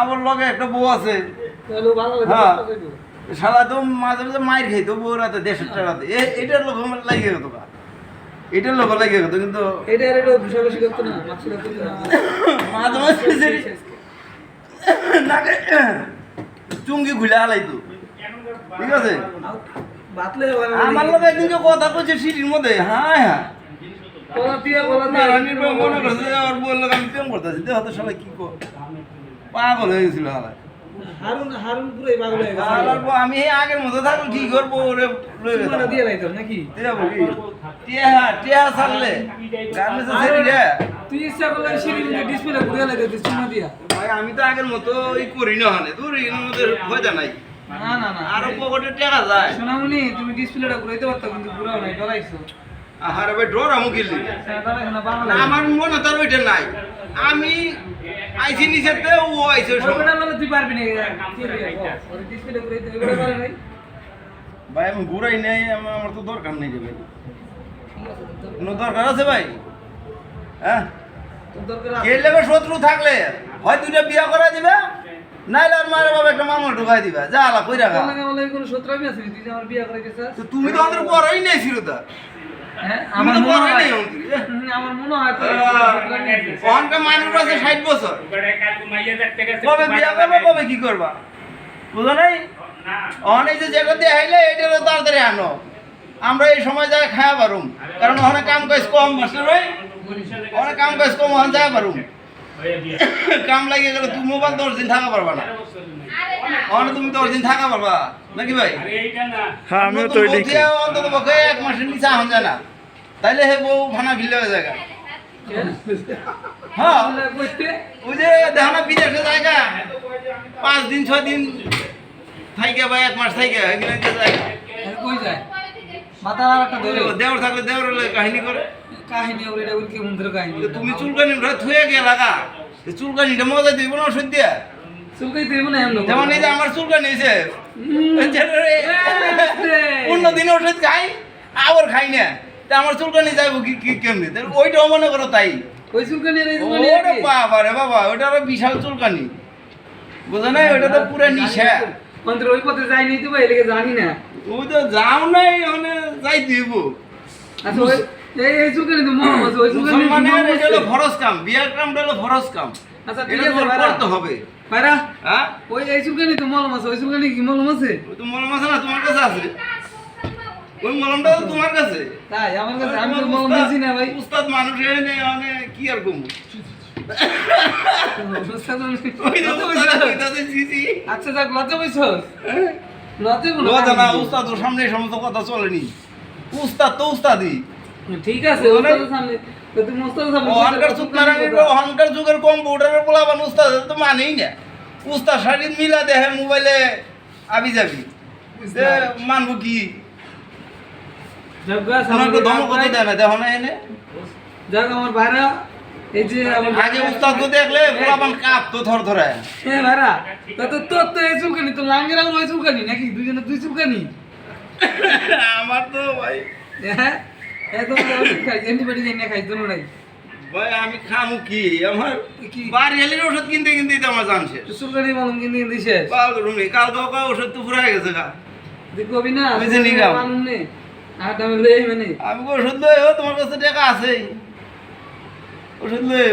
আমার লগে একটা বউ আছে। তাহলে ভালো লাগে হ্যাঁ। সারা তো মাঝে মাঝে মাইর খাইতো বউ রাতে দেড়শো টাকাতে। এটার লোক আমার লাগে গেতো এটার লোক লাগে গেতো কিন্তু এটা ঘুষাঘুষি করতো না মাঝে মাঝে নাকে চুঙ্গি ঘুলে হালাইতো। ঠিক আছে? আমার লোক একদিন যে কথা কইছে সিটির মধ্যে হ্যাঁ হ্যাঁ। কলা দিয়া কলা দিয়া। মনে করছে আমি প্রেম করতেছি দেহ তো শালা কি কর। পাগল হয়ে গেছিল হালা হারুন হারুন পুরোই পাগল হয়ে গেছে। আমি আগের মতো থাকব কি করব ওরে লয়ে চুমাটা গেলাম। দিয়ে লাইতো নাকি? টিয়া টিয়া ছাড়লে গার্মেন্টসে ছেড়ে দে তুই ইচ্ছা করলে সিঁড়ি ডিসপ্লে ঘুরে লাইতো তুই চুমা দিয়া। ভাই আমি তো আগের মতো করি না হানে। দূর এর মধ্যে নাই। না না না। আরও পকেটে টাকা যায়। সোনামণি তুমি ডিসপ্লেটা ঘুরাইতে পারতো কিন্তু ঘুরাও নাই ডরাইছো আর আমি আমার মনে তার ওইটা নাই। আমি নিচেতে ও তুই পারবি না ভাই আমি ঘুরাই নাই আমার তো দরকার নেই ভাই। কোনো দরকার আছে ভাই? হ্যাঁ? শত্রু থাকলে? হয় দুইটা বিয়া করা দিবে নাইলে আর মারে বাবা একটা মামা ঢুকাই দিবে। যা আলা কই রাখা বিয়ে তুমি তো আমাদের বড়ই নেই ছিল তা আমার মনে হয় আমার মনে হয় আছে। মানুষ আছে ষাট বছর। কবে বিয়া করবে কবে কি করবা? বুঝো নাই? অনেক যে যেটা দেখাইলে এটারও তাড়াতাড়ি আনো। আমরা এই সময় যায় খাওয়া পারুম কারণ ওখানে কাম কাজ কম মাস্টার ভাই অনেক কাম কাজ কম ওখানে যায় পারুম কাম লাগিয়ে গেলে তুমি মোবাইল দশ দিন থাকা পারবা না। ওখানে তুমি দশ দিন থাকা পারবা। নাকি ভাই? হ্যাঁ আমিও তো দিয়া অন্তত পক্ষে এক মাসের নিচে আহন যায় না। তাইলে হে বউ ভানা ভিলে হয়ে যায় হ্যাঁ ওই যে বিদেশে জায়গা পাঁচ দিন ছয় দিন থাইকে বা এক মাস থাইকে এগুলো যে জায়গা কই যায়? মাথা আর একটা ধরে দেওর থাকলে দেওর কাহিনী করে। কাহিনী ওর এটা কি মন্দির কাহিনী? তুমি চুলকানি উঠে থুয়ে গিয়ে লাগা চুলকানিটা মজা দিব না ওষুধ দিয়া? চুলকাই দেব না এমন যেমন এই যে আমার চুলকানি হয়েছে অন্য দিনে ওষুধ খাই আবার খাই না। তা আমার চুলকানি যাইব কি কি কেমনি? ওইটাও মনে করো তাই। ওই চুলকানি বাবা রে বাবা ওইটা আরও বিশাল চুলকানি। বুঝো না ওইটা তো পুরো নিশা। মন্দির ওই পথে এলাকে জানি না। ওই তো যাও নাই মানে যাই দিব। আচ্ছা ওই এই এই চুলকানি তো আছে ওই চুলকানি মুসলমানের এটা হলো ফরজ কাম বিয়ার কামটা হলো ফরজ কাম। আচ্ছা ঠিক আছে করতে হবে। ভাইরা হ্যাঁ? ওই এই চুলকানি তো মলম আছে ওই চুলকানি কি মলম আছে ওই তো মলম আছে না তোমার কাছে আছে। ওই মলমটা তো তোমার কাছে? তাই আমার কাছে। আমি তো মলম উস্তাদ- দিছি না ভাই। উস্তাদ মানুষ এনে মানে কি আর কমু? উস্তাদ। আচ্ছা যাক লজ্জা পাইছস লজ্জা না উস্তাদ ওর সামনে সমস্ত কথা চলেনি। উস্তাদ তো উস্তাদই। ঠিক আছে ওস্তাদের সামনে অহংকার যুগের কম্পিউটারের পোলাবান উস্তাদ তো মানেই না। উস্তাদ শাড়ি মিলা দেহে মোবাইলে আবি যাবি মানবো কি? এই যে আমার আগে উস্তাদ তো দেখলে কাপ তো থর ভাইরা তো তো তোর তো এই চুলকানি তো লাঙ্গের আমার ওই চুলকানি নাকি? দুইজনে দুই চুলকানি? আমার তো ভাই। হ্যাঁ? খাই অ্যান্টিবায়োটিক এনে খাই দুনো নাই। ভাই আমি খামু কি? আমার কি? বাড়ি এলে ওষুধ কিনতে কিনতেই তো আমার মালুম কাল তো ওষুধ তো ফুরাই গেছে গা। কবি না? আর আমি মানে? আমি ওষুধ লই তোমার কাছে টাকা আছে ওষুধ লই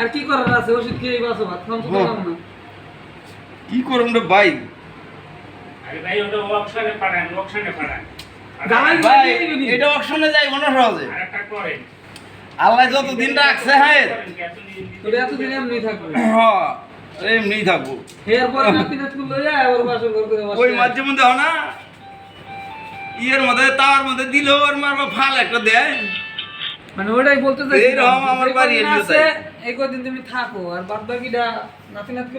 আর কি করার আছে? ওষুধ খেয়ে বাসো ভাত খাম তো। না। কি করুম রে ভাই? জামাই ভাই দিয়ে দিবি নি? এটা অকশনে যাইব না সহজে। আল্লাহ যত দিন রাখছে হ্যাঁ। তোরা এতদিন এমনি থাকবে। হ্যাঁ, এমনি থাকব। এরপর নাতি নাতি লই যায় ওর বাসর ঘর করে বসে ওই মাঝে মধ্যে হয় না? ইয়ের মধ্যে তার মধ্যে দিল ওর মারবা ফাল একটা দেয়। মানে ওটাই বলতে চাই এইরকম আমার বাড়ি এই কদিন তুমি থাকো আর বাদ বাকিটা নাতি নাতি